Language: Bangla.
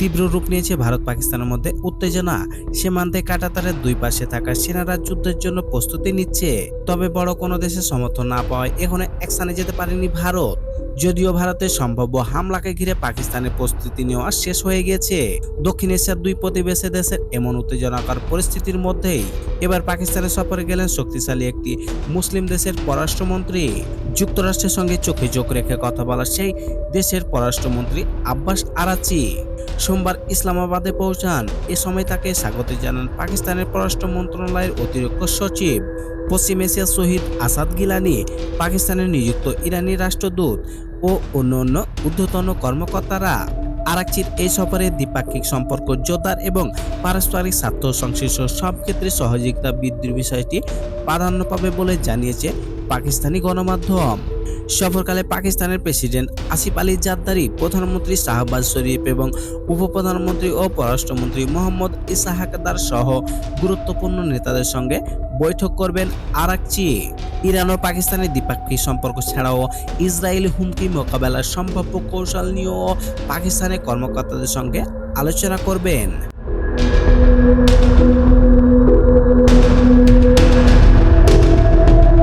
তীব্র রূপ নিয়েছে ভারত পাকিস্তানের মধ্যে উত্তেজনা। সীমান্তে কাটাতারের দুই পাশে থাকা সেনারা যুদ্ধের জন্য প্রস্তুতি নিচ্ছে। তবে বড় কোনো দেশের সমর্থন না পাওয়ায় এখানে একসানে যেতে পারেনি ভারত। যদিও ভারতের সম্ভাব্য হামলাকে ঘিরে পাকিস্তানের প্রস্তুতি নেওয়া শেষ হয়ে গেছে। দক্ষিণ এশিয়ার দুই প্রতিবেশী দেশের এমন উত্তেজনাকর পরিস্থিতির মধ্যেই এবার পাকিস্তানের সফরে গেলেন শক্তিশালী একটি মুসলিম দেশের পররাষ্ট্রমন্ত্রী। যুক্তরাষ্ট্রের সঙ্গে চোখে চোখ রেখে কথা বলা সেই দেশের পররাষ্ট্রমন্ত্রী আব্বাস আরাচি সোমবার ইসলামাবাদে পৌঁছান। এ সময় তাকে স্বাগত জানান পাকিস্তানের পররাষ্ট্র মন্ত্রণালয়ের অতিরিক্ত সচিব। পশ্চিম এশিয়ার শহীদ আসাদ গিলানি, পাকিস্তানের নিযুক্ত ইরানি রাষ্ট্রদূত ও অন্যান্য ঊর্ধ্বতন কর্মকর্তারা। আরাকচির এই সফরে দ্বিপাক্ষিক সম্পর্ক জোরদার এবং পারস্পরিক স্বার্থ সংশ্লিষ্ট সব ক্ষেত্রে সহযোগিতা বৃদ্ধির বিষয়টি প্রাধান্য পাবে বলে জানিয়েছে পাকিস্তানি গণমাধ্যম। সফরকালে পাকিস্তানের প্রেসিডেন্ট আসিফ আলী জাদ্দারি, প্রধানমন্ত্রী শাহবাজ শরীফ এবং উপপ্রধানমন্ত্রী ও পররাষ্ট্রমন্ত্রী মোহাম্মদ ইসাহাকদার সহ গুরুত্বপূর্ণ নেতাদের সঙ্গে বৈঠক করবেন আরাকচি। ইরান ও পাকিস্তানের দ্বিপাক্ষিক সম্পর্ক ছাড়াও ইসরায়েল হুমকি মোকাবেলার সম্ভাব্য কৌশল নিয়েও পাকিস্তানের কর্মকর্তাদের সঙ্গে আলোচনা করবেন।